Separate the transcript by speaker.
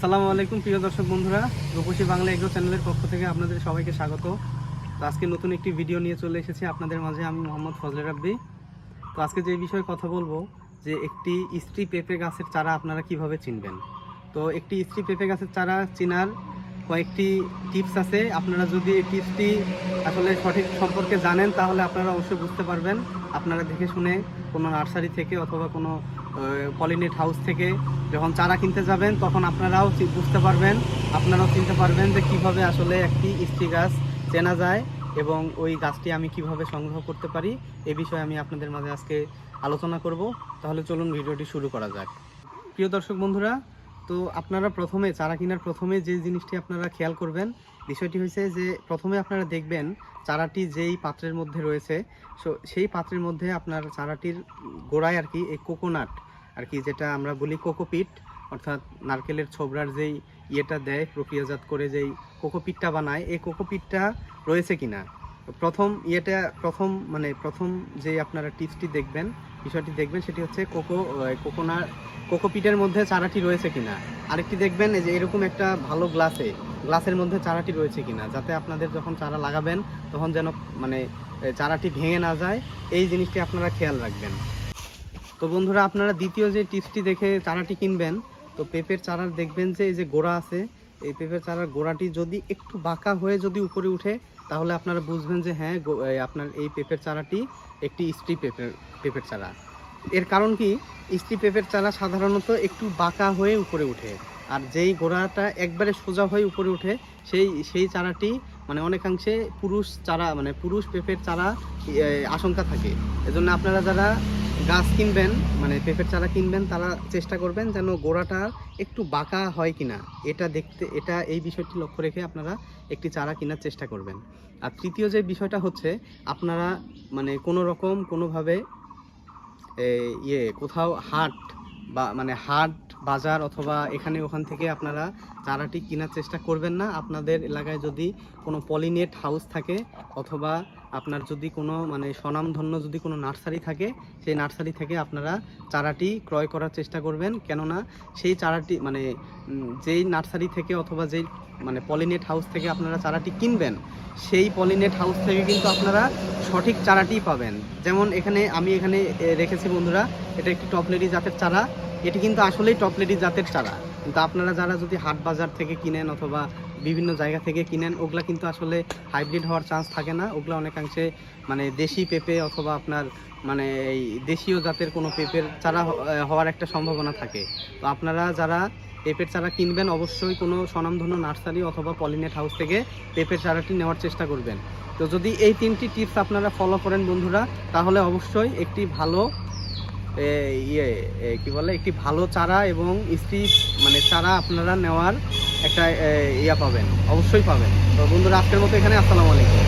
Speaker 1: আসসালামু আলাইকুম, প্রিয় দর্শক বন্ধুরা। রূপসী বাংলা এগ্রো চ্যানেলের পক্ষ থেকে আপনাদের সবাইকে স্বাগত। তো আজকে নতুন একটি ভিডিও নিয়ে চলে এসেছি। আপনাদের মাঝে আমি মোহাম্মদ ফজলে রাব্বি। তো আজকে যে বিষয়ে কথা বলব, যে একটি স্ত্রী পেঁপে গাছের চারা আপনারা কীভাবে চিনবেন? তো একটি স্ত্রী পেঁপে গাছের চারা চেনার কয়েকটি টিপস আছে। আপনারা যদি এই টিপসটি আসলে সঠিক সম্পর্কে জানেন, তাহলে আপনারা অবশ্যই বুঝতে পারবেন। আপনারা দেখে শুনে কোনো নার্সারি থেকে অথবা কোনো পলিনেট হাউস থেকে যখন চারা কিনতে যাবেন, তখন আপনারাও বুঝতে পারবেন, আপনারাও চিনতে পারবেন যে কীভাবে আসলে একটি স্ত্রী গাছ চেনা যায় এবং ওই গাছটি আমি কীভাবে সংগ্রহ করতে পারি, এ বিষয়ে আমি আপনাদের মাঝে আজকে আলোচনা করব। তাহলে চলুন ভিডিওটি শুরু করা যাক। প্রিয় দর্শক বন্ধুরা তো আপনারা প্রথমে, চারা কেনার প্রথমে যে জিনিসটি আপনারা খেয়াল করবেন, বিষয়টি হয়েছে যে প্রথমে আপনারা দেখবেন চারাটি যেই পাত্রের মধ্যে রয়েছে, সো সেই পাত্রের মধ্যে আপনার চারাটির গোড়ায় আর কি এই কোকোনাট আর কি, যেটা আমরা বলি কোকোপিট, অর্থাৎ নারকেলের ছোবড়ার যেই ইয়েটা দেয়, প্রক্রিয়াজাত করে যেই কোকোপিটটা বানায়, এই কোকোপিটটা রয়েছে কিনা? প্রথম ইয়েটা, প্রথম মানে প্রথম যে আপনারা টিপসটি দেখবেন বিষয়টি দেখবেন, সেটি হচ্ছে কোকো কোকোনা কোকোপিটের মধ্যে চারাটি রয়েছে কিনা। আরেকটি দেখবেন যে এরকম একটা ভালো গ্লাসে, গ্লাসের মধ্যে চারাটি রয়েছে কিনা, যাতে আপনাদের যখন চারা লাগাবেন, তখন যেন মানে চারাটি ভেঙে না যায়। এই জিনিসটি আপনারা খেয়াল রাখবেন। তো বন্ধুরা, আপনারা দ্বিতীয় যে টিপসটি দেখে চারাটি কিনবেন, তো পেঁপের চারার দেখবেন যে, এই যে গোড়া আছে এই পেঁপের চারার গোড়াটি যদি একটু বাঁকা হয়ে যদি উপরে উঠে, তাহলে আপনারা বুঝবেন যে হ্যাঁ আপনার এই পেঁপের চারাটি একটি স্ত্রী পেঁপের পেঁপের চারা। এর কারণ কি? স্ত্রী পেঁপের চারা সাধারণত একটু বাঁকা হয়ে উপরে ওঠে আর যেই গোড়াটা একবারে সোজা হয়ে উপরে উঠে, সেই সেই চারাটি মানে অনেকাংশে পুরুষ চারা মানে পুরুষ পেঁপের চারা আশঙ্কা থাকে। এজন্য আপনারা যারা গাছ কিনবেন মানে পেঁপের চারা কিনবেন, তারা চেষ্টা করবেন যেন গোড়াটা একটু বাঁকা হয় কিনা। এটা দেখতে, এটা এই বিষয়টি লক্ষ্য রেখে আপনারা একটি চারা কেনার চেষ্টা করবেন। আর তৃতীয় যে বিষয়টা হচ্ছে, আপনারা মানে কোনো রকম কোনোভাবে ইয়ে কোথাও হাট বা মানে হাট বাজার অথবা এখানে ওখান থেকে আপনারা চারাটি কেনার চেষ্টা করবেন না। আপনাদের এলাকায় যদি কোনো পলিনেট হাউস থাকে অথবা আপনার যদি কোনো মানে স্বনামধন্য যদি কোনো নার্সারি থাকে, সেই নার্সারি থেকে আপনারা চারাটি ক্রয় করার চেষ্টা করবেন। কেননা সেই চারাটি মানে যেই নার্সারি থেকে অথবা যেই মানে পলিনেট হাউস থেকে আপনারা চারাটি কিনবেন, সেই পলিনেট হাউস থেকে কিন্তু আপনারা সঠিক চারাটি পাবেন। যেমন এখানে আমি এখানে রেখেছি বন্ধুরা, এটা একটি টপলেরি জাতের চারা। এটি কিন্তু আসলেই টপলেরি জাতের চারা। কিন্তু আপনারা যারা যদি হাট বাজার থেকে কিনেন অথবা বিভিন্ন জায়গা থেকে কিনেন, ওগুলা কিন্তু আসলে হাইব্রিড হওয়ার চান্স থাকে না। ওগুলা অনেকাংশে মানে দেশি পেঁপে অথবা আপনার মানে এই দেশীয় জাতের কোনো পেঁপের চারা হওয়ার একটা সম্ভাবনা থাকে। তো আপনারা যারা পেঁপের চারা কিনবেন, অবশ্যই কোনো স্বনামধন্য নার্সারি অথবা পলিনেট হাউস থেকে পেঁপের চারাটি নেওয়ার চেষ্টা করবেন। তো যদি এই তিনটি টিপস আপনারা ফলো করেন বন্ধুরা, তাহলে অবশ্যই একটি ভালো ইয়ে কি বলে, একটি ভালো চারা এবং স্ত্রী মানে চারা আপনারা নেওয়ার একটা ইয়া পাবেন, অবশ্যই পাবেন। তো বন্ধুরা, আজকের মতো এখানে, আসসালামু আলাইকুম।